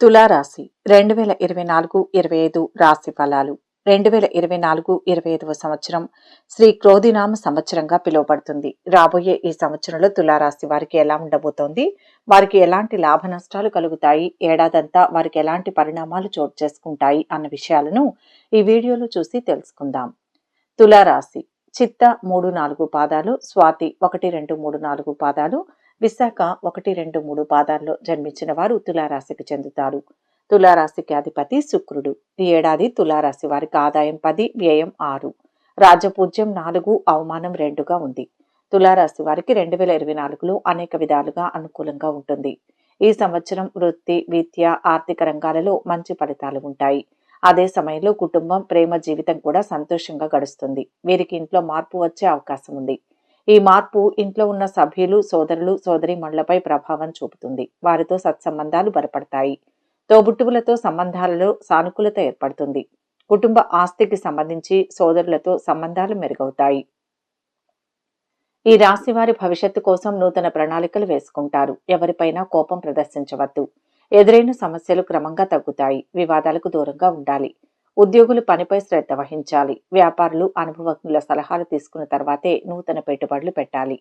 తులారాశి రెండు వేల ఇరవై నాలుగు ఇరవై ఐదు రాశి ఫలాలు. రెండు వేల ఇరవై నాలుగు ఇరవై ఐదవ సంవత్సరం శ్రీ క్రోధినామ సంవత్సరంగా పిలువబడుతుంది. రాబోయే ఈ సంవత్సరంలో తులారాశి వారికి ఎలా ఉండబోతోంది? వారికి ఎలాంటి లాభ నష్టాలు కలుగుతాయి? ఏడాదంతా వారికి ఎలాంటి పరిణామాలు చోటు చేసుకుంటాయి? అన్న విషయాలను ఈ వీడియోలో చూసి తెలుసుకుందాం. తులారాశి చిత్త మూడు నాలుగు పాదాలు స్వాతి ఒకటి రెండు మూడు నాలుగు పాదాలు విశాఖ ఒకటి రెండు మూడు పాదాల్లో జన్మించిన వారు తులారాశికి చెందుతారు. తులారాశికి అధిపతి శుక్రుడు. ఈ ఏడాది తులారాశి వారికి ఆదాయం పది వ్యయం ఆరు. రాజపూజ్యం నాలుగు అవమానం రెండుగా ఉంది. తులారాశి వారికి రెండు వేల ఇరవై నాలుగులో అనేక విధాలుగా అనుకూలంగా ఉంటుంది. ఈ సంవత్సరం వృత్తి విద్య ఆర్థిక రంగాలలో మంచి ఫలితాలు ఉంటాయి. అదే సమయంలో కుటుంబం ప్రేమ జీవితం కూడా సంతోషంగా గడుస్తుంది. వీరికి ఇంట్లో మార్పు వచ్చే అవకాశం ఉంది. ఈ మార్పు ఇంట్లో ఉన్న సభ్యులు సోదరులు సోదరి మండలపై ప్రభావం చూపుతుంది. వారితో సత్సంబంధాలు బలపడతాయి. తోబుట్టువులతో సంబంధాలలో సానుకూలత ఏర్పడుతుంది. కుటుంబ ఆస్తికి సంబంధించి సోదరులతో సంబంధాలు మెరుగవుతాయి. ఈ రాశి వారి భవిష్యత్తు కోసం నూతన ప్రణాళికలు వేసుకుంటారు. ఎవరిపైనా కోపం ప్రదర్శించవద్దు. ఎదురైన సమస్యలు క్రమంగా తగ్గుతాయి. వివాదాలకు దూరంగా ఉండాలి. ఉద్యోగులు పనిపై శ్రద్ధ వహించాలి. వ్యాపారులు అనుభవజ్ఞుల సలహాలు తీసుకున్న తర్వాతే నూతన పెట్టుబడులు పెట్టాలి.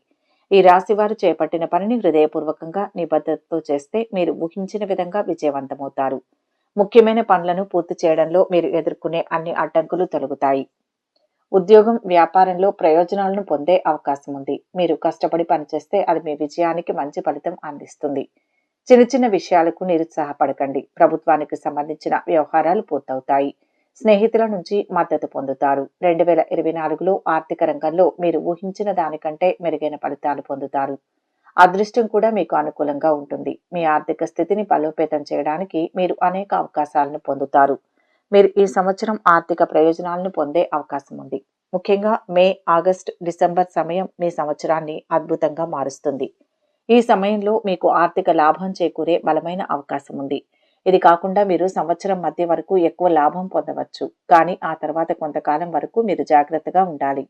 ఈ రాశి వారు చేపట్టిన పనిని హృదయపూర్వకంగా నిబద్ధతతో చేస్తే మీరు ఊహించిన విధంగా విజయవంతమవుతారు. ముఖ్యమైన పనులను పూర్తి చేయడంలో మీరు ఎదుర్కొనే అన్ని అడ్డంకులు తొలగుతాయి. ఉద్యోగం వ్యాపారంలో ప్రయోజనాలను పొందే అవకాశం ఉంది మీరు కష్టపడి పనిచేస్తే అది మీ విజయానికి మంచి ఫలితం అందిస్తుంది. చిన్న చిన్న విషయాలకు నిరుత్సాహపడకండి. ప్రభుత్వానికి సంబంధించిన వ్యవహారాలు పూర్తవుతాయి. స్నేహితుల నుంచి మద్దతు పొందుతారు. రెండు వేల ఇరవై నాలుగులో ఆర్థిక రంగంలో మీరు ఊహించిన దానికంటే మెరుగైన ఫలితాలు పొందుతారు. అదృష్టం కూడా మీకు అనుకూలంగా ఉంటుంది. మీ ఆర్థిక స్థితిని బలోపేతం చేయడానికి మీరు అనేక అవకాశాలను పొందుతారు. మీరు ఈ సంవత్సరం ఆర్థిక ప్రయోజనాలను పొందే అవకాశం ఉంది. ముఖ్యంగా మే ఆగస్ట్ డిసెంబర్ సమయం మీ సంవత్సరాన్ని అద్భుతంగా మారుస్తుంది. ఈ సమయంలో మీకు ఆర్థిక లాభం చేకూరే బలమైన అవకాశం ఉంది ఇది కాకుండా మీరు సంవత్సరం మధ్య వరకు ఎక్కువ లాభం పొందవచ్చు. కానీ ఆ తర్వాత కొంతకాలం వరకు మీరు జాగ్రత్తగా ఉండాలి.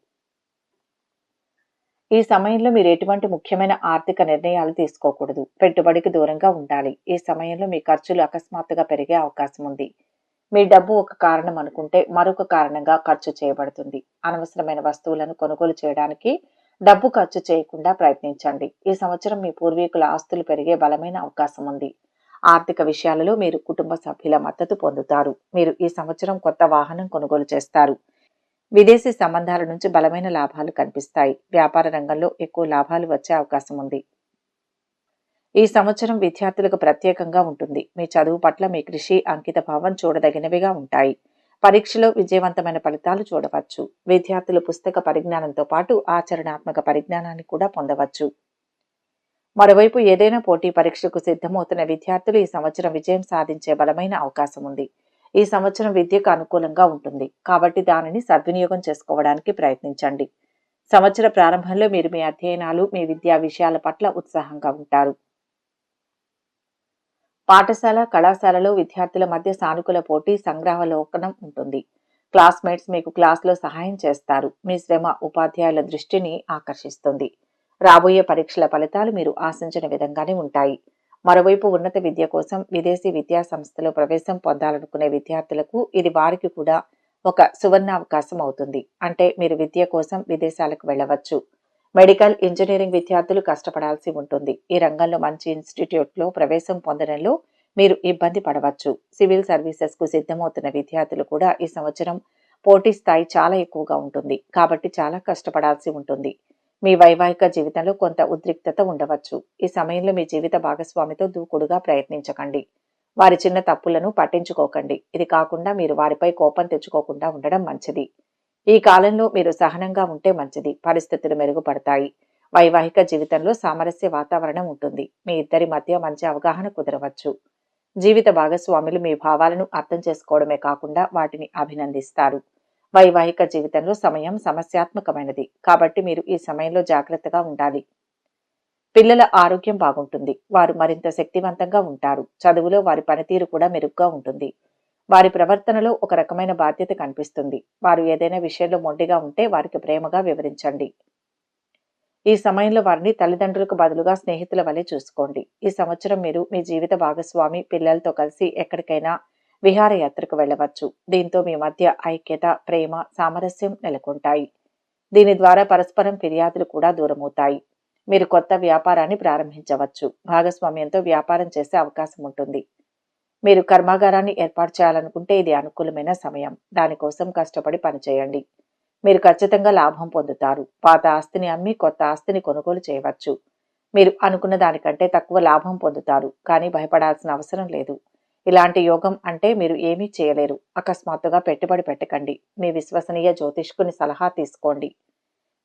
ఈ సమయంలో మీరు ఎటువంటి ముఖ్యమైన ఆర్థిక నిర్ణయాలు తీసుకోకూడదు. పెట్టుబడికి దూరంగా ఉండాలి. ఈ సమయంలో మీ ఖర్చులు అకస్మాత్తుగా పెరిగే అవకాశం ఉంది మీ డబ్బు ఒక కారణం అనుకుంటే మరొక కారణంగా ఖర్చు చేయబడుతుంది. అనవసరమైన వస్తువులను కొనుగోలు చేయడానికి డబ్బు ఖర్చు చేయకుండా ప్రయత్నించండి. ఈ సంవత్సరం మీ పూర్వీకుల ఆస్తులు పెరిగే బలమైన అవకాశం ఉంది. ఆర్థిక విషయాలలో మీరు కుటుంబ సభ్యుల మద్దతు పొందుతారు. మీరు ఈ సంవత్సరం కొత్త వాహనం కొనుగోలు చేస్తారు. విదేశీ సంబంధాల నుంచి బలమైన లాభాలు కనిపిస్తాయి. వ్యాపార రంగంలో ఎక్కువ లాభాలు వచ్చే అవకాశం ఉంది. ఈ సంవత్సరం విద్యార్థులకు ప్రత్యేకంగా ఉంటుంది. మీ చదువు పట్ల మీ కృషి అంకిత భావం చూడదగినవిగా ఉంటాయి. పరీక్షలో విజయవంతమైన ఫలితాలు చూడవచ్చు. విద్యార్థులు పుస్తక పరిజ్ఞానంతో పాటు ఆచరణాత్మక పరిజ్ఞానాన్ని కూడా పొందవచ్చు. మరోవైపు ఏదైనా పోటీ పరీక్షకు సిద్ధమవుతున్న విద్యార్థులు ఈ సంవత్సరం విజయం సాధించే బలమైన అవకాశం ఉంది. ఈ సంవత్సరం విద్యకు అనుకూలంగా ఉంటుంది. కాబట్టి దానిని సద్వినియోగం చేసుకోవడానికి ప్రయత్నించండి. సంవత్సర ప్రారంభంలో మీరు మీ అధ్యయనాలు మీ విద్యా విషయాల పట్ల ఉత్సాహంగా ఉంటారు. పాఠశాల కళాశాలలో విద్యార్థుల మధ్య సానుకూల పోటీ సంగ్రహలోకనం ఉంటుంది. క్లాస్మేట్స్ మీకు క్లాస్లో సహాయం చేస్తారు. మీ శ్రమ ఉపాధ్యాయుల దృష్టిని ఆకర్షిస్తుంది. రాబోయే పరీక్షల ఫలితాలు మీరు ఆశించిన విధంగానే ఉంటాయి. మరోవైపు ఉన్నత విద్య కోసం విదేశీ విద్యా సంస్థలో ప్రవేశం పొందాలనుకునే విద్యార్థులకు ఇది వారికి కూడా ఒక సువర్ణ అవకాశం అవుతుంది. అంటే మీరు విద్య కోసం విదేశాలకు వెళ్ళవచ్చు. మెడికల్ ఇంజనీరింగ్ విద్యార్థులు కష్టపడాల్సి ఉంటుంది. ఈ రంగంలో మంచి ఇన్స్టిట్యూట్లో ప్రవేశం పొందడంలో మీరు ఇబ్బంది పడవచ్చు. సివిల్ సర్వీసెస్కు సిద్ధమవుతున్న విద్యార్థులు కూడా ఈ సంవత్సరం పోటీ స్థాయి చాలా ఎక్కువగా ఉంటుంది. కాబట్టి చాలా కష్టపడాల్సి ఉంటుంది. మీ వైవాహిక జీవితంలో కొంత ఉద్రిక్తత ఉండవచ్చు. ఈ సమయంలో మీ జీవిత భాగస్వామితో దూకుడుగా ప్రయత్నించకండి. వారి చిన్న తప్పులను పట్టించుకోకండి. ఇది కాకుండా మీరు వారిపై కోపం తెచ్చుకోకుండా ఉండడం మంచిది. ఈ కాలంలో మీరు సహనంగా ఉంటే మంచిది. పరిస్థితులు మెరుగుపడతాయి. వైవాహిక జీవితంలో సామరస్య వాతావరణం ఉంటుంది. మీ ఇద్దరి మధ్య మంచి అవగాహన కుదరవచ్చు. జీవిత భాగస్వాములు మీ భావాలను అర్థం చేసుకోవడమే కాకుండా వాటిని అభినందిస్తారు. వైవాహిక జీవితంలో సమయం సమస్యాత్మకమైనది. కాబట్టి మీరు ఈ సమయంలో జాగ్రత్తగా ఉండాలి. పిల్లల ఆరోగ్యం బాగుంటుంది. వారు మరింత శక్తివంతంగా ఉంటారు. చదువులో వారి పనితీరు కూడా మెరుగ్గా ఉంటుంది. వారి ప్రవర్తనలో ఒక రకమైన బాధ్యత కనిపిస్తుంది. వారు ఏదైనా విషయంలో మొండిగా ఉంటే వారికి ప్రేమగా వివరించండి. ఈ సమయంలో వారిని తల్లిదండ్రులకు బదులుగా స్నేహితుల వలె చూసుకోండి. ఈ సంవత్సరం మీరు మీ జీవిత భాగస్వామి పిల్లలతో కలిసి ఎక్కడికైనా విహారయాత్రకు వెళ్ళవచ్చు. దీంతో మీ మధ్య ఐక్యత ప్రేమ సామరస్యం నెలకొంటాయి. దీని ద్వారా పరస్పరం ఫిర్యాదులు కూడా దూరమవుతాయి. మీరు కొత్త వ్యాపారాన్ని ప్రారంభించవచ్చు. భాగస్వామ్యంతో వ్యాపారం చేసే అవకాశం ఉంటుంది. మీరు కర్మాగారాన్ని ఏర్పాటు చేయాలనుకుంటే ఇది అనుకూలమైన సమయం. దానికోసం కష్టపడి పనిచేయండి. మీరు ఖచ్చితంగా లాభం పొందుతారు. పాత ఆస్తిని అమ్మి కొత్త ఆస్తిని కొనుగోలు చేయవచ్చు. మీరు అనుకున్న దానికంటే తక్కువ లాభం పొందుతారు. కానీ భయపడాల్సిన అవసరం లేదు. ఇలాంటి యోగం అంటే మీరు ఏమీ చేయలేరు. అకస్మాత్తుగా పెట్టుబడి పెట్టకండి. మీ విశ్వసనీయ జ్యోతిష్కుని సలహా తీసుకోండి.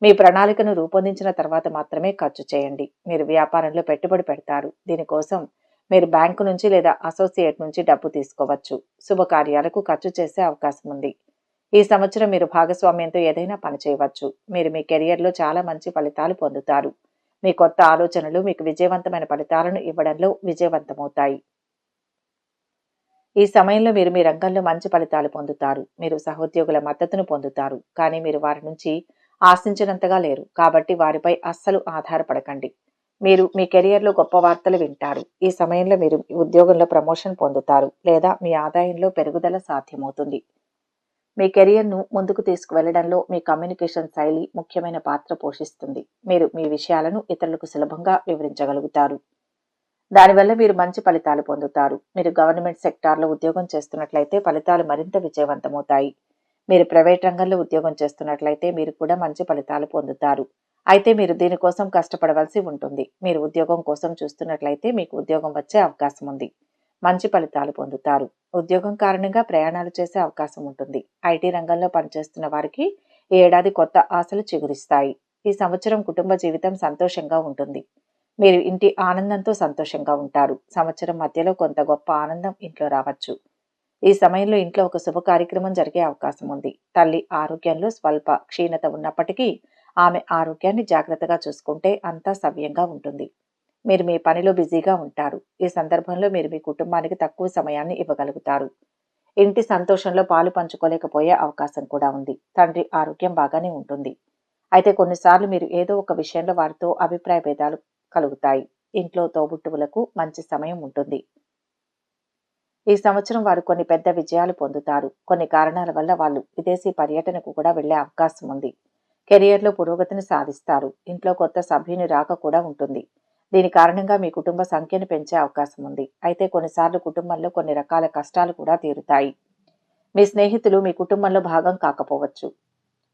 మీ ప్రణాళికను రూపొందించిన తర్వాత మాత్రమే ఖర్చు చేయండి. మీరు వ్యాపారంలో పెట్టుబడి పెడతారు. దీనికోసం మీరు బ్యాంకు నుంచి లేదా అసోసియేట్ నుంచి డబ్బు తీసుకోవచ్చు. శుభకార్యాలకు ఖర్చు చేసే అవకాశం ఉంది. ఈ సంవత్సరం మీరు భాగస్వామ్యంతో ఏదైనా పని చేయవచ్చు. మీరు మీ కెరియర్లో చాలా మంచి ఫలితాలు పొందుతారు. మీ కొత్త ఆలోచనలు మీకు విజయవంతమైన ఫలితాలను ఇవ్వడంలో విజయవంతమవుతాయి. ఈ సమయంలో మీరు మీ రంగంలో మంచి ఫలితాలు పొందుతారు. మీరు సహోద్యోగుల మద్దతును పొందుతారు. కానీ మీరు వారి నుంచి ఆశించినంతగా లేరు. కాబట్టి వారిపై అస్సలు ఆధారపడకండి. మీరు మీ కెరియర్లో గొప్ప వార్తలు వింటారు. ఈ సమయంలో మీరు మీ ఉద్యోగంలో ప్రమోషన్ పొందుతారు లేదా మీ ఆదాయంలో పెరుగుదల సాధ్యమవుతుంది. మీ కెరియర్ను ముందుకు తీసుకువెళ్ళడంలో మీ కమ్యూనికేషన్ శైలి ముఖ్యమైన పాత్ర పోషిస్తుంది. మీరు మీ విషయాలను ఇతరులకు సులభంగా వివరించగలుగుతారు. దానివల్ల మీరు మంచి ఫలితాలు పొందుతారు. మీరు గవర్నమెంట్ సెక్టార్లో ఉద్యోగం చేస్తున్నట్లయితే ఫలితాలు మరింత విజయవంతమవుతాయి. మీరు ప్రైవేట్ రంగంలో ఉద్యోగం చేస్తున్నట్లయితే మీరు కూడా మంచి ఫలితాలు పొందుతారు. అయితే మీరు దీనికోసం కష్టపడవలసి ఉంటుంది. మీరు ఉద్యోగం కోసం చూస్తున్నట్లయితే మీకు ఉద్యోగం వచ్చే అవకాశం ఉంది. మంచి ఫలితాలు పొందుతారు. ఉద్యోగం కారణంగా ప్రయాణాలు చేసే అవకాశం ఉంటుంది. ఐటీ రంగంలో పనిచేస్తున్న వారికి ఈ ఏడాది కొత్త ఆశలు చిగురిస్తాయి. ఈ సంవత్సరం కుటుంబ జీవితం సంతోషంగా ఉంటుంది. మీరు ఇంటి ఆనందంతో సంతోషంగా ఉంటారు. సంవత్సరం మధ్యలో కొంత గొప్ప ఆనందం ఇంట్లో రావచ్చు. ఈ సమయంలో ఇంట్లో ఒక శుభ కార్యక్రమం జరిగే అవకాశం ఉంది. తల్లి ఆరోగ్యంలో స్వల్ప క్షీణత ఉన్నప్పటికీ ఆమె ఆరోగ్యాన్ని జాగ్రత్తగా చూసుకుంటే అంతా సవ్యంగా ఉంటుంది. మీరు మీ పనిలో బిజీగా ఉంటారు. ఈ సందర్భంలో మీరు మీ కుటుంబానికి తక్కువ సమయాన్ని ఇవ్వగలుగుతారు. ఇంటి సంతోషంలో పాలు పంచుకోలేకపోయే అవకాశం కూడా ఉంది. తండ్రి ఆరోగ్యం బాగానే ఉంటుంది. అయితే కొన్నిసార్లు మీరు ఏదో ఒక విషయంలో వారితో అభిప్రాయ భేదాలు కలుగుతాయి. ఇంట్లో తోబుట్టువులకు మంచి సమయం ఉంటుంది. ఈ సంవత్సరం వారు కొన్ని పెద్ద విజయాలు పొందుతారు. కొన్ని కారణాల వల్ల వాళ్ళు విదేశీ పర్యటనకు కూడా వెళ్ళే అవకాశం ఉంది. కెరియర్లో పురోగతిని సాధిస్తారు. ఇంట్లో కొత్త సభ్యుని రాక కూడా ఉంటుంది. దీని కారణంగా మీ కుటుంబ సంఖ్యను పెంచే అవకాశం ఉంది. అయితే కొన్నిసార్లు కుటుంబంలో కొన్ని రకాల కష్టాలు కూడా తీరుతాయి. మీ స్నేహితులు మీ కుటుంబంలో భాగం కాకపోవచ్చు.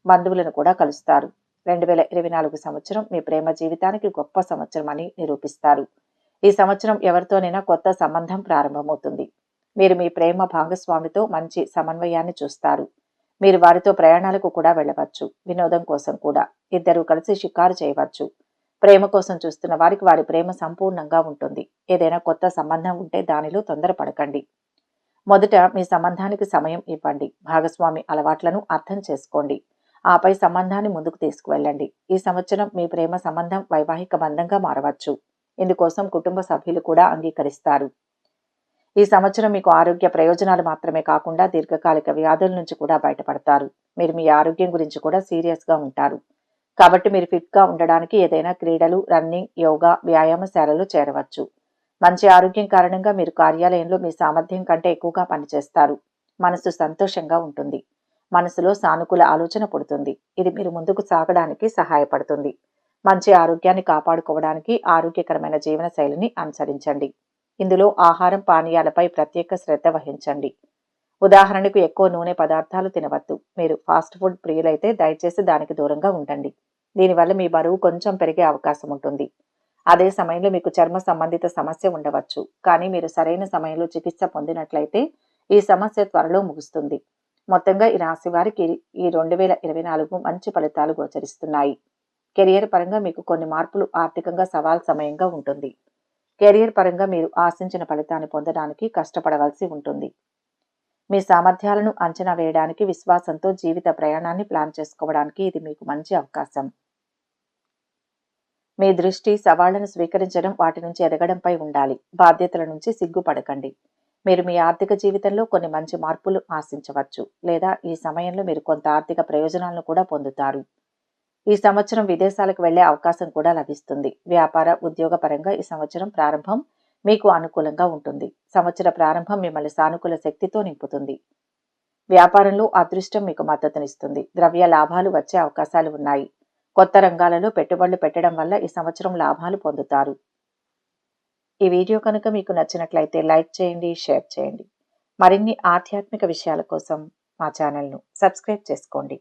బంధువులను కూడా కలుస్తారు. రెండు వేల ఇరవై నాలుగు సంవత్సరం మీ ప్రేమ జీవితానికి గొప్ప సంవత్సరం అని నిరూపిస్తారు. ఈ సంవత్సరం ఎవరితోనైనా కొత్త సంబంధం ప్రారంభమవుతుంది. మీరు మీ ప్రేమ భాగస్వామితో మంచి సమన్వయాన్ని చూస్తారు. మీరు వారితో ప్రయాణాలకు కూడా వెళ్ళవచ్చు వినోదం కోసం కూడా. ఇద్దరు కలిసి షికారు చేయవచ్చు. ప్రేమ కోసం చూస్తున్న వారికి వారి ప్రేమ సంపూర్ణంగా ఉంటుంది. ఏదైనా కొత్త సంబంధం ఉంటే దానిలో తొందరపడకండి. మొదట మీ సంబంధానికి సమయం ఇవ్వండి. భాగస్వామి అలవాట్లను అర్థం చేసుకోండి. ఆపై సంబంధాన్ని ముందుకు తీసుకువెళ్ళండి. ఈ సంవత్సరం మీ ప్రేమ సంబంధం వైవాహిక బంధంగా మారవచ్చు. ఇందుకోసం కుటుంబ సభ్యులు కూడా అంగీకరిస్తారు. ఈ సంవత్సరం మీకు ఆరోగ్య ప్రయోజనాలు మాత్రమే కాకుండా దీర్ఘకాలిక వ్యాధుల నుంచి కూడా బయటపడతారు. మీరు మీ ఆరోగ్యం గురించి కూడా సీరియస్గా ఉంటారు. కాబట్టి మీరు ఫిట్గా ఉండడానికి ఏదైనా క్రీడలు రన్నింగ్ యోగా వ్యాయామశాలలు చేరవచ్చు. మంచి ఆరోగ్యం కారణంగా మీరు కార్యాలయంలో మీ సామర్థ్యం కంటే ఎక్కువగా పనిచేస్తారు. మనసు సంతోషంగా ఉంటుంది. మనసులో సానుకూల ఆలోచన పుడుతుంది. ఇది మీరు ముందుకు సాగడానికి సహాయపడుతుంది. మంచి ఆరోగ్యాన్ని కాపాడుకోవడానికి ఆరోగ్యకరమైన జీవన శైలిని అనుసరించండి. ఇందులో ఆహారం పానీయాలపై ప్రత్యేక శ్రద్ధ వహించండి. ఉదాహరణకు ఎక్కువ నూనె పదార్థాలు తినవద్దు. మీరు ఫాస్ట్ ఫుడ్ ప్రియులైతే దయచేసి దానికి దూరంగా ఉండండి. దీనివల్ల మీ బరువు కొంచెం పెరిగే అవకాశం ఉంటుంది. అదే సమయంలో మీకు చర్మ సంబంధిత సమస్య ఉండవచ్చు. కానీ మీరు సరైన సమయంలో చికిత్స పొందినట్లయితే ఈ సమస్య త్వరలో ముగుస్తుంది. మొత్తంగా ఈ రాశి వారికి ఈ రెండు వేల ఇరవై నాలుగు మంచి ఫలితాలు గోచరిస్తున్నాయి. కెరియర్ పరంగా మీకు కొన్ని మార్పులు ఆర్థికంగా సవాల్ సమయంగా ఉంటుంది. కెరియర్ పరంగా మీరు ఆశించిన ఫలితాన్ని పొందడానికి కష్టపడవలసి ఉంటుంది. మీ సామర్థ్యాలను అంచనా వేయడానికి విశ్వాసంతో జీవిత ప్రయాణాన్ని ప్లాన్ చేసుకోవడానికి ఇది మీకు మంచి అవకాశం. మీ దృష్టి సవాళ్ళను స్వీకరించడం వాటి నుంచి ఎదగడంపై ఉండాలి. బాధ్యతల నుంచి సిగ్గుపడకండి. మీరు మీ ఆర్థిక జీవితంలో కొన్ని మంచి మార్పులు ఆశించవచ్చు. లేదా ఈ సమయంలో మీరు కొంత ఆర్థిక ప్రయోజనాలను కూడా పొందుతారు. ఈ సంవత్సరం విదేశాలకు వెళ్ళే అవకాశం కూడా లభిస్తుంది. వ్యాపార ఉద్యోగ పరంగా ఈ సంవత్సరం ప్రారంభం మీకు అనుకూలంగా ఉంటుంది. సంవత్సర ప్రారంభం మిమ్మల్ని సానుకూల శక్తితో నింపుతుంది. వ్యాపారంలో అదృష్టం మీకు మద్దతునిస్తుంది. ద్రవ్య లాభాలు వచ్చే అవకాశాలు ఉన్నాయి. కొత్త రంగాలలో పెట్టుబడులు పెట్టడం వల్ల ఈ సంవత్సరం లాభాలు పొందుతారు. ఈ వీడియో కనుక మీకు నచ్చినట్లయితే లైక్ చేయండి షేర్ చేయండి. మరిన్ని ఆధ్యాత్మిక విషయాల కోసం మా ఛానల్ను సబ్స్క్రైబ్ చేసుకోండి.